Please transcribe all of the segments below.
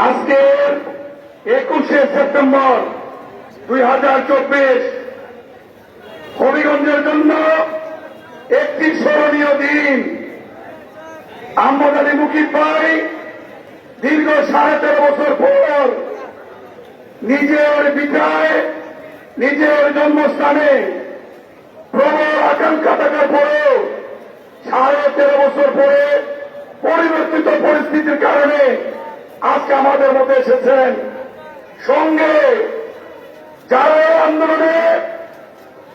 আজকে একুশে সেপ্টেম্বর দুই হাজার চব্বিশ হবিগঞ্জের জন্য একটি স্মরণীয় দিন। আহমদ আলী ভাই দীর্ঘ সাড়ে তেরো বছর পর নিজের বিটায় নিজের জন্মস্থানে প্রবল আকাঙ্ক্ষা থাকার পরেও সাড়ে তেরো বছর পরে আজকে আমাদের মধ্যে এসেছেন সঙ্গে যারা আন্দোলনে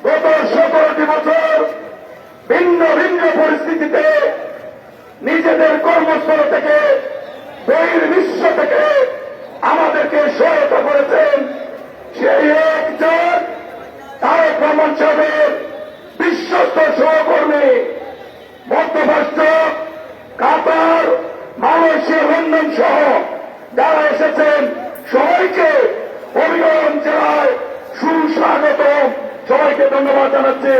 গত সতেরোটি বছর ভিন্ন ভিন্ন পরিস্থিতিতে নিজেদের কর্মস্থল থেকে, বহির বিশ্ব থেকে আমাদেরকে সহায়তা করেছেন সেই একজন তারেক রহমান সাহেবের ধন্যবাদ জানাচ্ছি।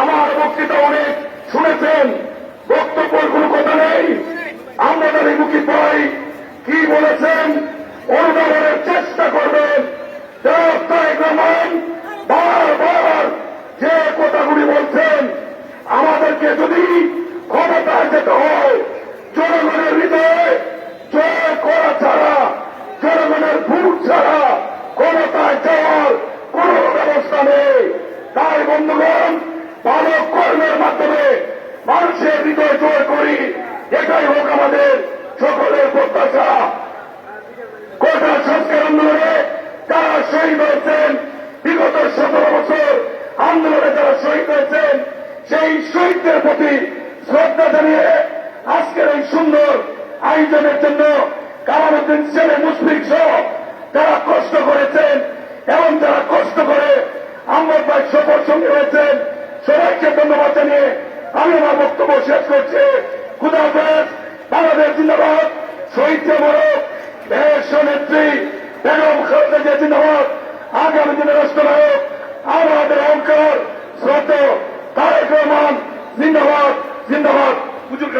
আমার বক্তৃতা অনেক শুনেছেন বক্তব্যের কোনো কথা নেই। আমাদের এই মুখী ভাই কি বলেছেন? অনুধাবনের চেষ্টা করবেন। রহমান বারবার যে কথাগুলি বলছেন, আমাদেরকে যদি ক্ষমতায় যেতে হয়, জনগণের হৃদয়ে জয় করা ছাড়া, জনগণের ভোট ছাড়া বন্ধুগণ ভালো কর্মের মাধ্যমে মানুষের হৃদয় জয় করি। এটাই হোক আমাদের সকলের প্রত্যাশা। কোটা সংস্কার আন্দোলনে যারা শহীদ হয়েছেন, বিগত সতেরো বছর আন্দোলনে যারা শহীদ হয়েছেন, সেই শহীদদের প্রতি শ্রদ্ধা জানিয়ে আজকের এই সুন্দর আয়োজনের জন্য কামালুদ্দিন ছেলে মুসলিম সহ যারা কষ্ট করেছেন এবং যারা কষ্ট করে আমার ভাই সফর সঙ্গে হয়েছেন সবাইকে ধন্যবাদ জানিয়ে আমি আমার বক্তব্য শেষ করছি। খুদা হাফেজ, বাংলাদেশ জিন্দাবাদ, শহীদ বড় দেশ নেত্রী, বেগম খালেদা জিয়া জিন্দাবাদ, আগামী দিনের রাষ্ট্রনায়ক, আমাদের অহংকার, শ্রদ্ধা, তারেক রহমান, জিন্দাবাদ জিন্দাবাদ। হুজুর